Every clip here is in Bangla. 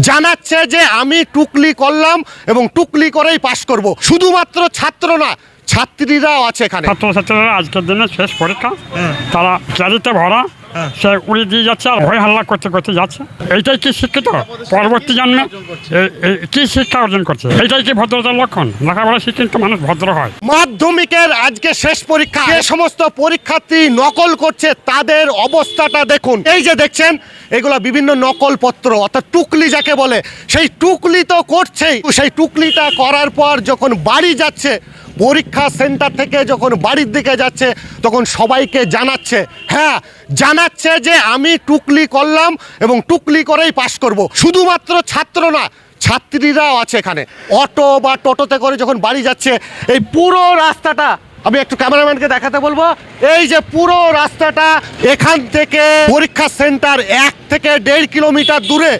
জানাচ্ছে যে আমি টুকলি করলাম এবং টুকলি করেই পাশ করব। শুধুমাত্র ছাত্র না ছাত্রীরাও আছে এখানে। ছাত্রছাত্রীরা আজকের দিনে শেষ পরীক্ষা। হ্যাঁ। তারা ক্যারিতে ভরা। সে উড়ে দিয়ে যাচ্ছে আর ভয় হাল্লা করতে করতে যাচ্ছে। এইটাই কি শিক্ষিত? পরবর্তী জন্মে কি শিক্ষা অর্জন করছে? এইটাই কি ভদ্রতার লক্ষণ? লেখাপড়া শিক্ষিত মানুষ ভদ্র হয়। মাধ্যমিকের আজকে শেষ পরীক্ষা। যে সমস্ত পরীক্ষার্থী নকল করছে তাদের অবস্থাটা দেখুন। এই যে দেখছেন এগুলো বিভিন্ন নকল পত্র অর্থাৎ টুকলি যাকে বলে সেই টুকলি তো করছেই। সেই টুকলিটা করার পর যখন বাড়ি যাচ্ছে পরীক্ষা সেন্টার থেকে যখন বাড়ির দিকে যাচ্ছে, তখন সবাইকে জানাচ্ছে। হ্যাঁ জানাচ্ছে যে আমি টুকলি করলাম এবং টুকলি করেই পাশ করব। শুধুমাত্র ছাত্র না, ছাত্রীরাও আছে এখানে। অটো বা টোটোতে করে যখন বাড়ি যাচ্ছে, এই পুরো রাস্তাটা, আমি একটু ক্যামেরাম্যানকে দেখাতে বলব, এই যে পুরো রাস্তাটা এখান থেকে পরীক্ষা সেন্টার এক থেকে দেড় কিলোমিটার দূরে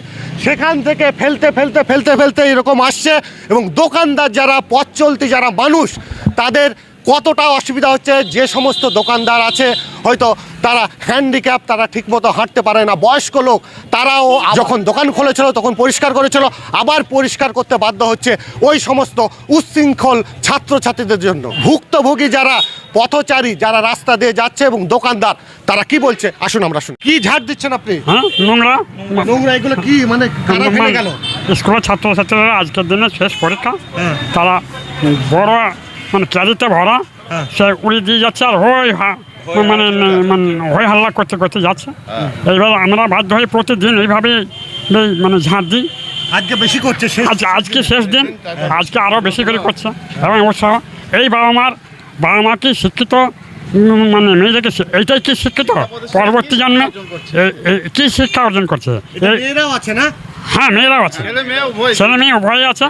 সেখান থেকে ফেলতে ফেলতে ফেলতে ফেলতে এরকম আসছে এবং দোকানদার যারা, পথ চলতি যারা মানুষ, তাদের কতটা অসুবিধা হচ্ছে? যে সমস্ত দোকানদার আছে হয়তো তারা হ্যান্ডিক্যাপ তারা ঠিকমতো হাঁটতে পারে না। বয়স্ক লোক তারাও যখন দোকান খুলেছিল তখন পরিষ্কার করেছিল আবার পরিষ্কার করতে বাধ্য হচ্ছে ওই সমস্ত উচ্ছৃঙ্খল ছাত্রছাত্রীদের জন্য। ভুক্তভোগী যারা পথচারী যারা রাস্তা দিয়ে যাচ্ছে এবং দোকানদার তারা কি বলছে? আসুন আমরা শুনি। কি ঝাড় দিচ্ছেন আপনি? হ্যাঁ নোংরা। নোংরা এগুলো কি মানে কারা ফেলে গেল? স্কুলের ছাত্রছাত্রীরা আজকের দিনে শেষ পরীক্ষা। হ্যাঁ। তারা বড় মানে ক্যারিতে ভরা হ্যাঁ। সে উড়ে দিয়ে যাচ্ছে আর হই হা মানে মানে হই হাল্লা করতে করতে যাচ্ছে। হ্যাঁ। এইবার আমরা বাধ্য হয়ে প্রতিদিন এইভাবে মানে ঝাঁট দিই। আজকে বেশি করছে আজ আজকে শেষ দিন আজকে আরও বেশি করে করছে। এবং উৎসাহ এই বাবা মার বাবা মা কি শিক্ষিত? মানে মেয়েদেরকে এইটাই কি শিক্ষিত? পরবর্তী জন্মে কি শিক্ষা অর্জন করছে? এই- আছে না? হ্যাঁ মেয়েরাও আছে। ছেলে মেয়ে উভয়ই আছে।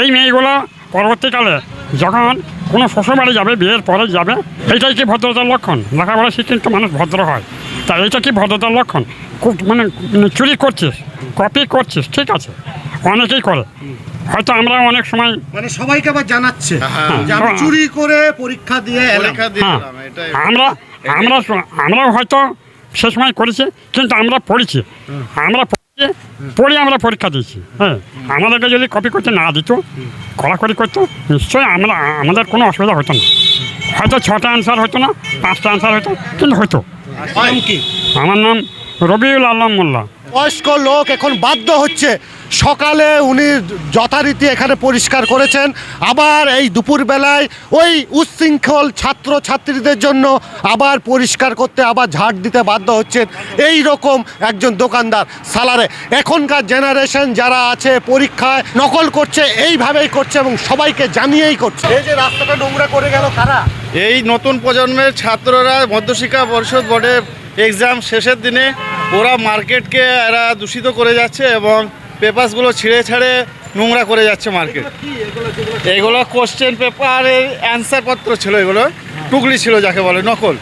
এই মেয়েগুলো পরবর্তীকালে যখন কোনো শ্বশুরবাড়ি যাবে বিয়ের পরে যাবে এইটাই কি ভদ্রতার লক্ষণ? লেখাপড়া শিক্ষিত মানুষ ভদ্র হয়। তা এইটা কি ভদ্রতার লক্ষণ? খুব মানে মানে চুরি করছিস কপি করছিস ঠিক আছে। অনেকেই করে। হয়তো আমরা অনেক সময় মানে সবাইকে আবার জানাচ্ছে হ্যাঁ। চুরি করে পরীক্ষা দিয়ে পরীক্ষা হ্যাঁ। আমরা আমরা আমরাও হয়তো সে সময় করেছি কিন্তু আমরা পড়েছি। আমরা পড়ে আমরা পরীক্ষা দিয়েছি হ্যাঁ। আমাদেরকে যদি কপি করতে না দিত কড়াকড়ি করতো নিশ্চয়ই আমরা আমাদের কোনো অসুবিধা হতো না। হয়তো ছটা অ্যান্সার হতো না পাঁচটা অ্যান্সার হতো কিন্তু হতো। আমার নাম রবিউল আলম মোল্লা। বয়স্ক লোক এখন বাধ্য হচ্ছে সকালে উনি যথারীতি এখানে পরিষ্কার করেছেন। আবার এই দুপুরবেলায় ওই উচ্ছৃঙ্খল ছাত্র ছাত্রীদের জন্য আবার পরিষ্কার করতে আবার ঝাড় দিতে বাধ্য হচ্ছেন এই রকম একজন দোকানদার সালারে। এখনকার জেনারেশন যারা আছে পরীক্ষায় নকল করছে এইভাবেই করছে এবং সবাইকে জানিয়েই করছে। এই যে রাস্তাটা নোংরা করে গেল কারা? এই নতুন প্রজন্মের ছাত্ররা মধ্যশিক্ষা পরিষদ বোর্ডে এক্সাম শেষের দিনে ওরা মার্কেটকে এরা দূষিত করে যাচ্ছে এবং পেপারসগুলো ছিঁড়ে ছাড়ে নোংরা করে যাচ্ছে মার্কেট। এগুলো কোশ্চেন পেপারের অ্যান্সার পত্র ছিল এগুলো টুকলি ছিল যাকে বলে নকল।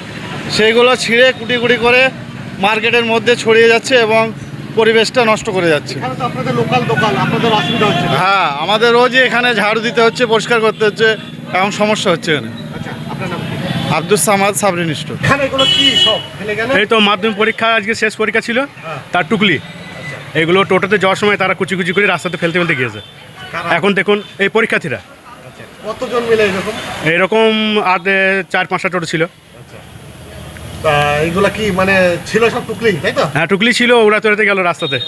সেইগুলো ছিঁড়ে কুটি কুটি করে মার্কেটের মধ্যে ছড়িয়ে যাচ্ছে এবং পরিবেশটা নষ্ট করে যাচ্ছে। হ্যাঁ আমাদের রোজই এখানে ঝাড়ু দিতে হচ্ছে পরিষ্কার করতে হচ্ছে এমন সমস্যা হচ্ছে এখানে আচ্ছা আপনার নাম কি? আব্দুল সামাদ সাবরিনিষ্ট এখানে এগুলো কি সব? ফেলে গেল? এই তো মাধ্যমিক পরীক্ষা আজকে শেষ পরীক্ষা ছিল। তার টুকলি। এগুলো টোটোতে যাওয়ার সময় তারা কুচি কুচি করে রাস্তাতে ফেলতে ফেলতে গিয়েছে। এখন দেখুন এই পরীক্ষার্থীরা। কতজন মিলে এরকম? আর চার পাঁচটা টোটো ছিল। এইগুলা কি মানে ছিল সব টুকলি তাই তো? হ্যাঁ টুকলি ছিল ওরা তোরাতে গেল রাস্তাতে।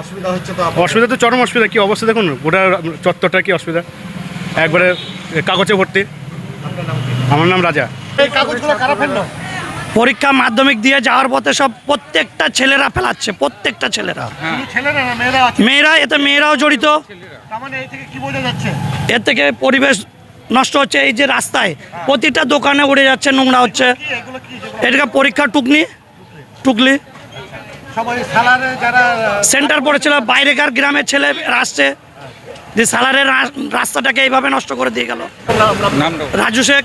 অসুবিধা হচ্ছে তো অসুবিধা তো চরম অসুবিধা কি অবস্থা দেখুন ওটা চত্বরটা কি অসুবিধা? একবারে কাগজে ভর্তি। আপনার নাম কি? আমার নাম রাজা। এই কাগজগুলো কারা ফেলল? পরীক্ষা মাধ্যমিক দিয়ে যাওয়ার পথে সব প্রত্যেকটা ছেলেরা ফেলাচ্ছে প্রত্যেকটা ছেলেরা। শুধু মেয়েরা এতে মেয়েরাও জড়িত। মানে এই থেকে কি বোঝা যাচ্ছে? এর থেকে পরিবেশ নষ্ট হচ্ছে এই যে রাস্তায়। প্রতিটা দোকানে উড়ে যাচ্ছে নোংরা হচ্ছে। এটাকে পরীক্ষা টুকনি? টুকলি। সবাই সালারে যারা সেন্টার পড়েছিল বাইরেকার গ্রামের ছেলে আসছে যে সালারের রাস্তাটাকে এইভাবে নষ্ট করে দিয়ে গেল। রাজু শেখ।